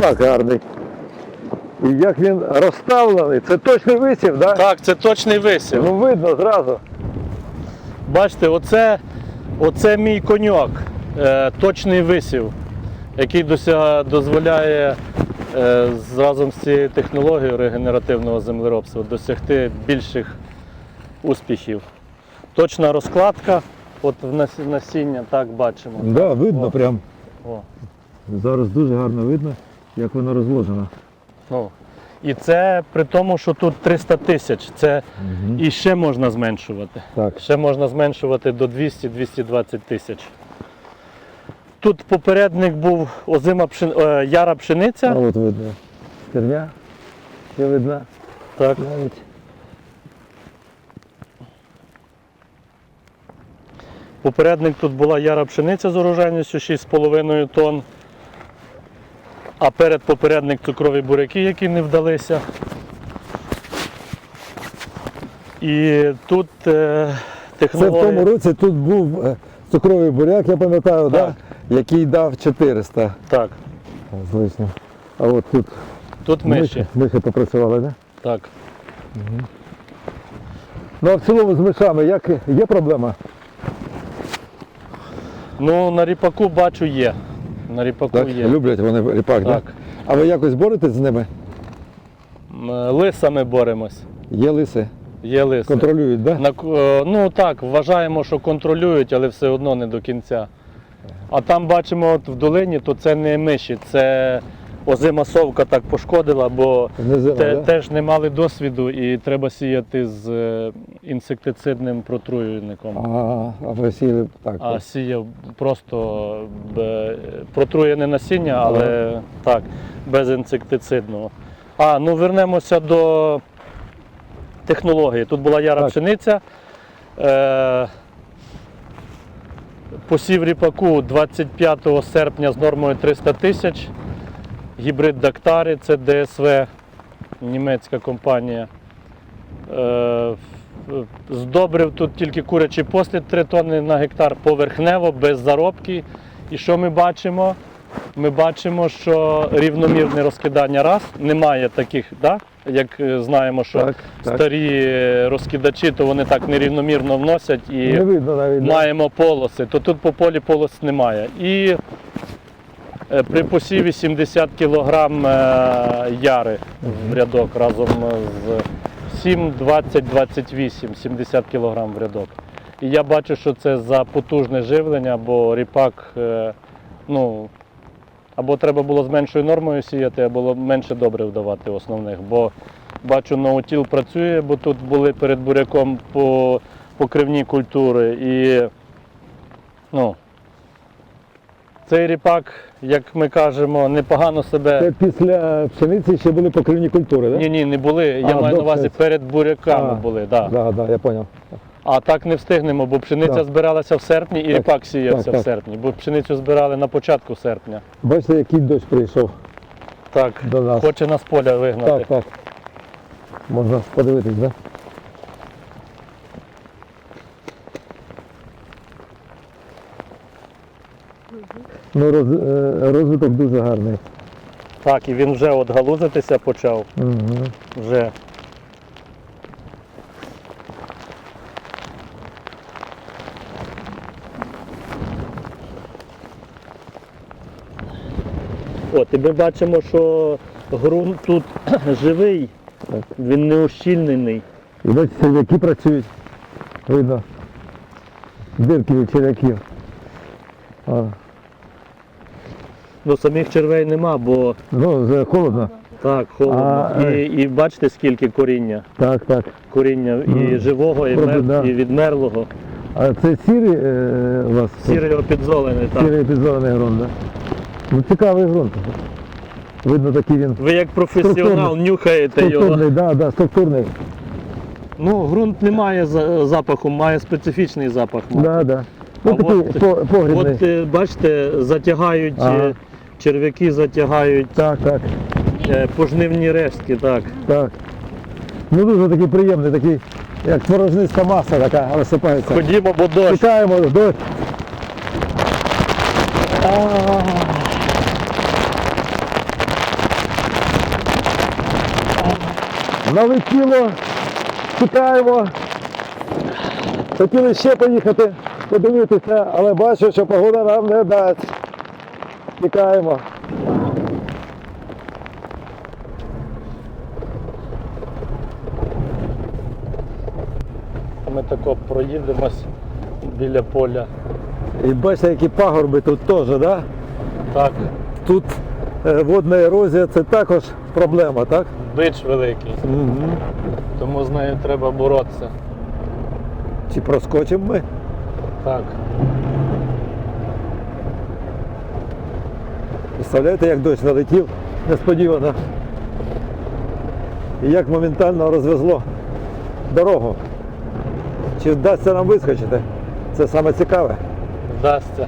ріпак гарний. І як він розставлений, це точно висів, да? Так, це точний висів. Ну видно зразу. Бачите, оце, оце мій коньок, е, точний висів, який дося, дозволяє е, разом з цією технологією регенеративного землеробства досягти більших успіхів. Точна розкладка, от в нас- насіння, так бачимо. Да, видно О. прям. О, Зараз дуже гарно видно, як воно розложено. ну. І це при тому, що тут 300 тисяч. Це і ще можна зменшувати. Так. Ще можна зменшувати до 200-220 тисяч. Тут попередник був озима пшен... е, яра А пшениця. от видно. Терня. Ще видно Так. навіть. Попередник тут була яра пшениця з урожайністю 6,5 тонн. А перед попередник цукрові буряки, які не вдалися. І тут е, Це в тому році тут був е, цукровий буряк, я пам'ятаю, да? Який дав 400 Так, звично. А от тут тут миші. миші попрацювали, да? Так. Ну а в цілому з мишами як є проблема? Ну, на ріпаку бачу є. На ріпаку є. Люблять вони ріпак, Так. Да? А ви якось боретесь з ними? Лисами боремось. Є лиси, Є лиси. контролюють, да? На, к- е, ну так, вважаємо, що контролюють, але все одно не до кінця. А там бачимо от в долині, то це не миші, це озима совка так пошкодила, бо Низина, те, да? теж не мали досвіду і треба сіяти з е, інсектицидним протруювальником. А, а ви сіли так. А сіяв просто б- протруєне насіння, але так, без інсектицидного. А, ну вернемося до технології. Тут була яра Так. пшениця. Е, посів ріпаку 25 серпня з нормою 300 тисяч. Гібрид Дактари, це ДСВ, німецька компанія. Е, Здобрив тут тільки курячий послід 3 тонни на гектар поверхнево, без заробки. І що ми бачимо? Ми бачимо, що рівномірне розкидання раз, немає таких, да? як е, знаємо, що Так, так. старі розкидачі, то вони так нерівномірно вносять і Не видно навіть. маємо полоси, то тут по полі полос немає. І при посіві 70 кг яри в рядок разом з 7, 20, 28, 70 кг в рядок. І я бачу, що це за потужне живлення, бо ріпак, е, ну, або треба було з меншою нормою сіяти, або менше добре вдавати основних. Бо бачу, ноутіл працює, бо тут були перед буряком по покривні культури. І ну, цей ріпак, як ми кажемо, непогано себе. Це після пшениці ще були покривні культури, так? Ні, ні, не були. Я А, маю на увазі пшениці. перед буряками А, були. Да. Так, так, я зрозумів. А так не встигнемо, бо пшениця Так. збиралася в серпні і Так, ріпак сіявся так, в серпні, бо пшеницю збирали на початку серпня. Бачите, який дощ прийшов Так, до нас. хоче нас поля вигнати. Так, так. Можна подивитись, так? Да? Ну, роз, е, розвиток дуже гарний. Так, і він вже от галузитися почав. Угу. Вже. От, і ми бачимо, що ґрунт тут живий, Так. він не ущільнений. І бачите, черв'яки працюють. Видно. Дирки від черв'яків. А, Ну самих червей нема, бо ну, холодно. так, холодно. А, і, і бачите, скільки коріння. Так, так. Коріння і Ну, живого, і, правда, мер... да. і відмерлого. А це сірий е, у вас? Сірий підзолений. Так. Сірий підзелений ґрунт, так? Да? Ну цікавий ґрунт. Видно такий він Ви як професіонал Структурний. нюхаєте його. структурний, да, да, структурний. Ну, ґрунт не має за- запаху, має специфічний запах. мати. Да, да. Ну А такий от- по- погрібний. От е, бачите, затягають Ага. е, черв'яки затягають Так, так, е, пожнивні рештки, так. так. Ну дуже такий приємний, такий, як творожниста маса така висипається. Ходімо, бо дощ. Чекаємо до. Налетіло, чекаємо. Хотіли ще поїхати, подивитися, але бачу, що погода нам не дасть. Тікаємо. Ми тако проїдемось біля поля. І бачите, які пагорби тут теж, да? Так, Тут е, водна ерозія це також проблема, так? бич великий, Угу. тому з нею треба боротися. Чи проскочимо ми? Так. Представляєте, як дощ налетів несподівано. І як моментально розвезло дорогу. Чи вдасться нам вискочити? Це саме цікаве. Вдасться.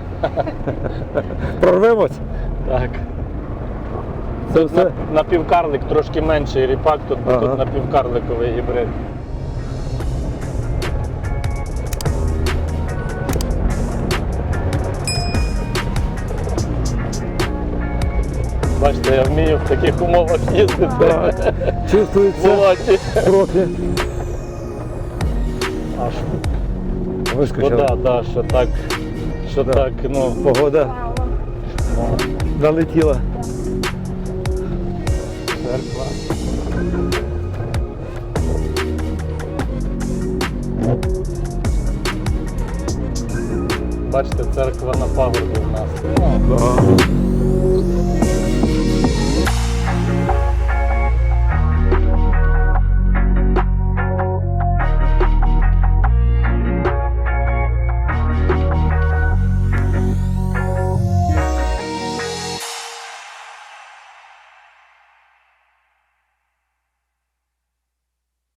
Прорвемось. Так. Це все. на, напівкарлик трошки менший ріпак, тут, Ага. тут напівкарликовий гібрид. Бачите, я вмію в таких умовах їздити. Так. Чувствується трохи. Аж вода, да, що так, що Да. так, ну, Погода налетіла. церква. Бачите, церква на пагорбі в нас. Да.